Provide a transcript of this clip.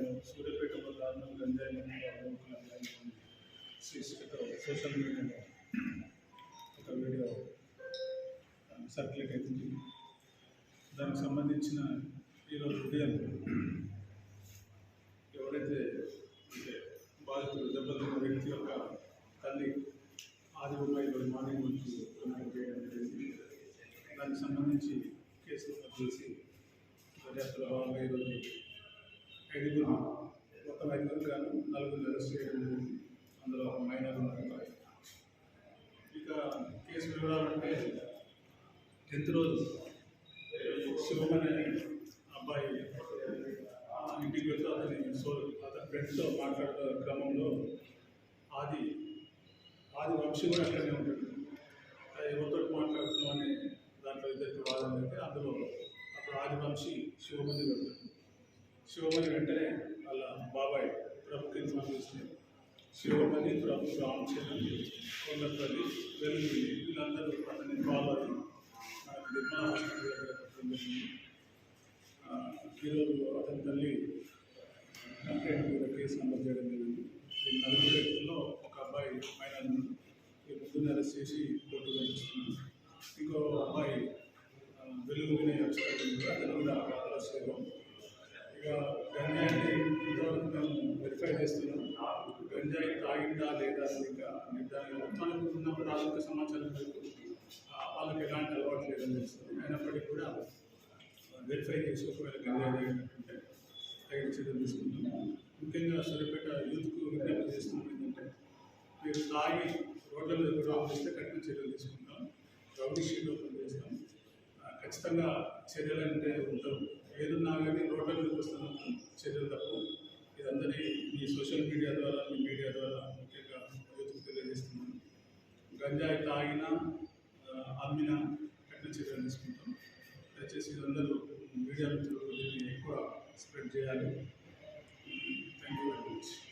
చేశాను సూర్యపేట వల్ల అన్నం గంజాయి శీర్షికతో సోషల్ మీడియాలో ఒక వీడియో సర్క్యులేట్ అవుతుంది దానికి సంబంధించిన ఈరోజు ఉదయం ఎవరైతే అంటే బాధితులు దెబ్బతిన్న వ్యక్తి యొక్క తల్లి ఆది రూపాయి ఈరోజు మార్నింగ్ నుంచి చేయడం జరిగింది దానికి సంబంధించి ఐదుగురు మొత్తం ఐదుగురు గాను నలుగురు అరెస్ట్ చేయడం జరిగింది అందులో ఒక మైనర్ ఉన్నారు. ఇక కేసు వివరాలంటే టెన్త్ రోజు శివం అనే అబ్బాయి ఆ, ఇంటికి వెళ్తూ అతని సో అతని ఫ్రెండ్స్తో మాట్లాడుతున్న క్రమంలో ఆది ఆది వంశీ కూడా అక్కడనే ఉంటాడు. ఎవరితో మాట్లాడుతున్నాం అనే దాంట్లో ఇద్దరికి వాదన అయితే అందులో అప్పుడు ఆది వంశీ శివమని వెళ్తాడు. శివమణి వెంటనే వాళ్ళ బాబాయ్ ప్రభు కింద చూస్తే శివమణి ప్రభు రామచంద్ర కొండపల్లి వెలుగులి వీళ్ళందరూ అతని బాబాయ్. అయ్యి హాస్పిటల్ దగ్గర ఈరోజు అతని తల్లి కంప్లైంట్ మీద కేసు నమోదు చేయడం జరిగింది. ఈ నలుగురు వ్యక్తుల్లో ఒక అబ్బాయి మైనర్ ఈ ముగ్గురిని అరెస్ట్ చేసి కోర్టు పంపిస్తున్నాం ఇంకో అబ్బాయి వెలుగు వినయ్ వచ్చినట్టు అతను కూడా గంజాయిని ఇంతవరకు మేము వెరిఫై చేస్తున్నాం. గంజాయి తాగిందా లేదా ఇంకా నిర్ధారణ మొత్తానికి ఉన్న ప్రాథమిక సమాచారం ఆ, వాళ్ళకి ఎలాంటి అలవాటు లేదని తెలుస్తుంది అయినప్పటికీ కూడా వెరిఫై చేసి ఒకవేళ గంజాయి తాగినట్టుంటే తగిన చర్యలు తీసుకుంటాం. ముఖ్యంగా సరిపేట యూత్కు విజ్ఞప్తి చేస్తున్నాం ఏంటంటే మీరు తాగి రోడ్ల మీద కూడా చేస్తే కఠిన చర్యలు తీసుకుంటాం. రౌడీ షీట్ ఓపెన్ చేస్తాం. ఖచ్చితంగా చర్యలు అంటే ఉంటాం. ఏదున్నా కానీ రోడ్ల మీదకి వస్తున్న చర్యలు తప్పు. ఇదందరి మీ సోషల్ మీడియా ద్వారా మీ మీడియా ద్వారా ముఖ్యంగా యూత్కు తెలియజేస్తున్నాను. గంజాయి తాగినా అమ్మిన కఠిన చర్యలు తీసుకుంటాం. దయచేసి అందరూ మీడియా మిత్రులు ఎక్కువ స్ప్రెడ్ చేయాలి. Thank you very much.